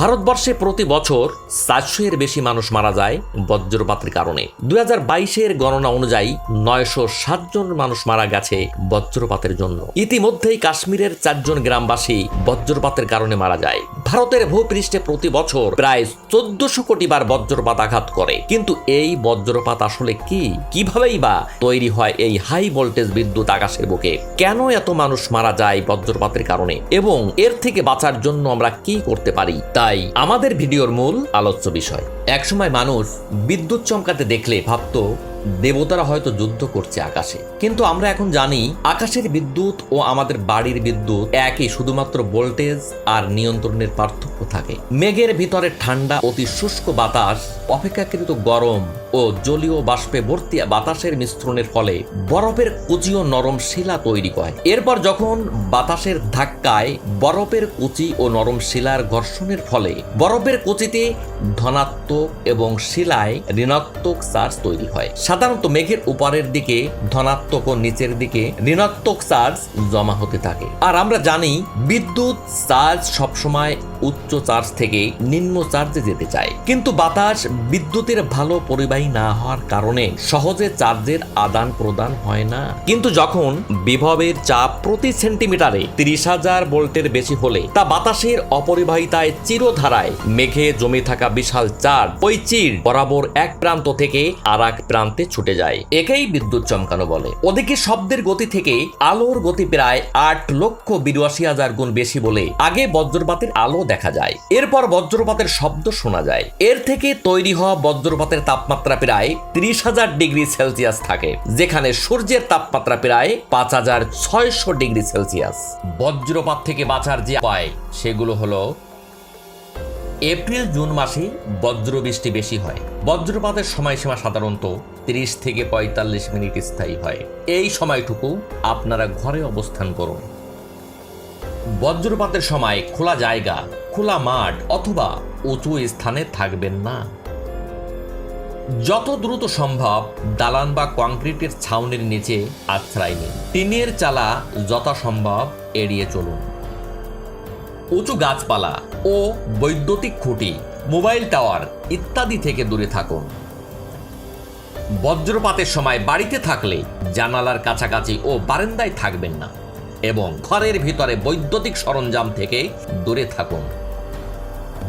ভারতবর্ষে প্রতি বছর সাতশো এর বেশি মানুষ মারা যায় বজ্রপাতের কারণে। দুই হাজার বাইশের গণনা অনুযায়ী নয়শো সাতজন মানুষ মারা গেছে বজ্রপাতের জন্য। ইতিমধ্যেই কাশ্মীরের চারজন গ্রামবাসী বজ্রপাতের কারণে মারা যায়। ভারতের ভূপৃষ্ঠে প্রতি বছর প্রায় চোদ্দশো কোটি বার বজ্রপাত আঘাত করে। কিন্তু এই বজ্রপাত আসলে কি? কিভাবেই বা তৈরি হয় এই হাই ভোল্টেজ বিদ্যুৎ আকাশের বুকে? কেন এত মানুষ মারা যায় বজ্রপাতের কারণে? এবং এর থেকে বাঁচার জন্য আমরা কি করতে পারি? তাই আমাদের ভিডিওর মূল আলোচ্য বিষয়, একসময় মানুষ বিদ্যুৎ চমকাতে দেখলে ভাবতো দেবতারা হয়তো যুদ্ধ করছে আকাশে। কিন্তু আমরা এখন জানি, আকাশের বিদ্যুৎ ও আমাদের বাড়ির বিদ্যুৎ একই শুধুমাত্র ভোল্টেজ আর নিয়ন্ত্রণের পার্থক্য থাকে। মেঘের ভিতরে ঠান্ডা, অতি শুষ্ক বাতাস, অপেক্ষাকৃত গরম ও জলীয় বাষ্পে ভর্তি বাতাসের মিশ্রণের ফলে বরফের কুচি ও নরম শিলা তৈরি হয়। এরপর যখন বাতাসের ধাক্কায় বরফের কুচি ও নরম শিলার ঘর্ষণের ফলে বরফের কুচিতে ধনাত্মক এবং শিলায় ঋণাত্মক চার্জ তৈরি হয়। সাধারণত মেঘের উপরের দিকে, ধনাত্মক ও নিচের দিকে ঋণাত্মক চার্জ জমা হতে থাকে। আর আমরা জানি বিদ্যুৎ চার্জ সবসময় উচ্চ চার্জ থেকে নিম্ন চার্জে যেতে চায়। কিন্তু বাতাস বিদ্যুতের ভালো পরিবাহী না হওয়ার কারণে সহজে চার্জের আদান প্রদান হয় না। কিন্তু যখন বিভবের চাপ প্রতি সেন্টিমিটারে তিরিশ হাজার ভোল্টের বেশি হলে, তা বাতাসের অপরিবাহিতায় চিরধারায় মেঘে জমে থাকা বিশাল চার্জ, ওই চির বরাবর এক প্রান্ত থেকে আর এক প্রান্তে ছুটে যায়। একেই বিদ্যুৎ চমকানো বলে। ওদিকে শব্দের গতি থেকে আলোর গতি প্রায় আট লক্ষ বিরাশি হাজার গুণ বেশি বলে আগে বজ্রপাতের আলো দেখা যায়। এরপর বজ্রপাতের শব্দ শোনা যায়। এর থেকে তৈরি হওয়া বজ্রপাতের তাপমাত্রা প্রায় ত্রিশ হাজার ডিগ্রি সেলসিয়াস থাকে, যেখানে সূর্যের তাপমাত্রা প্রায় পাঁচ হাজার ছয়শো ডিগ্রি সেলসিয়াস। বজ্রপাত থেকে বাঁচার যে উপায়, সেগুলো হলো এপ্রিল জুন মাসে বজ্রবৃষ্টি বেশি হয়। বজ্রপাতের সময়সীমা সাধারণত তিরিশ থেকে পঁয়তাল্লিশ মিনিট স্থায়ী হয়। এই সময়টুকু আপনারা ঘরে অবস্থান করুন। বজ্রপাতের সময় খোলা জায়গা, খোলা মাঠ অথবা উঁচু স্থানে থাকবেন না। যত দ্রুত সম্ভব দালান বা কংক্রিটের ছাউনির নিচে আশ্রয় নিন। টিনের চালা যথাসম্ভব এড়িয়ে চলুন। উঁচু গাছপালা ও বৈদ্যুতিক খুঁটি, মোবাইল টাওয়ার ইত্যাদি থেকে দূরে থাকুন। বজ্রপাতের সময় বাড়িতে থাকলে জানালার কাছাকাছি ও বারান্দায় থাকবেন না এবং ঘরের ভিতরে বৈদ্যুতিক সরঞ্জাম থেকে দূরে থাকুন।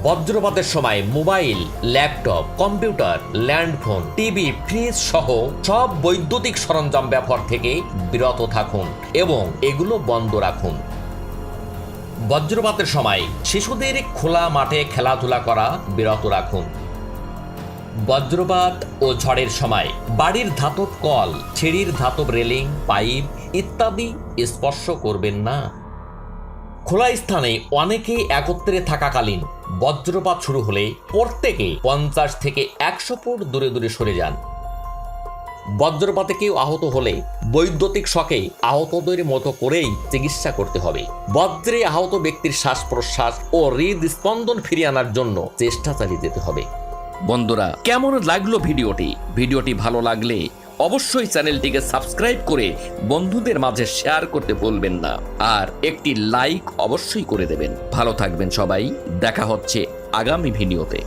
বজ্রপাতের সময় mobile, laptop, computer, landphone, TV, fridge সহ সব বৈদ্যুতিক সরঞ্জাম ব্যবহার থেকে বিরত থাকুন এবং এগুলো বন্ধ রাখুন। বজ্রপাতের সময় শিশুদের খোলা মাঠে খেলাধুলা করা বিরত রাখুন। বজ্রপাত ও ঝড়ের সময় বাড়ির ধাতব কল, সিঁড়ির ধাতব রেলিং, পাইপ ইত্যাদি স্পর্শ করবেন না। খোলা স্থানে অনেকে একত্রে থাকাকালীন বজ্রপাত শুরু হলে প্রত্যেকে পঞ্চাশ থেকে একশো ফুট দূরে দূরে সরে যান। বজ্রপাতে কেউ আহত হলে বৈদ্যুতিক শকে আহতদের মতো করেই চিকিৎসা করতে হবে। বজ্রে আহত ব্যক্তির শ্বাস প্রশ্বাস ও হৃদস্পন্দন ফিরিয়ে আনার জন্য চেষ্টা চালিয়ে যেতে হবে। বন্ধুরা, কেমন লাগল ভিডিওটি? ভিডিওটি ভালো লাগলে অবশ্যই চ্যানেলটিকে সাবস্ক্রাইব করে বন্ধুদের মাঝে শেয়ার করতে ভুলবেন না। আর একটি লাইক অবশ্যই করে দেবেন। ভালো থাকবেন সবাই। দেখা হচ্ছে আগামী ভিডিওতে।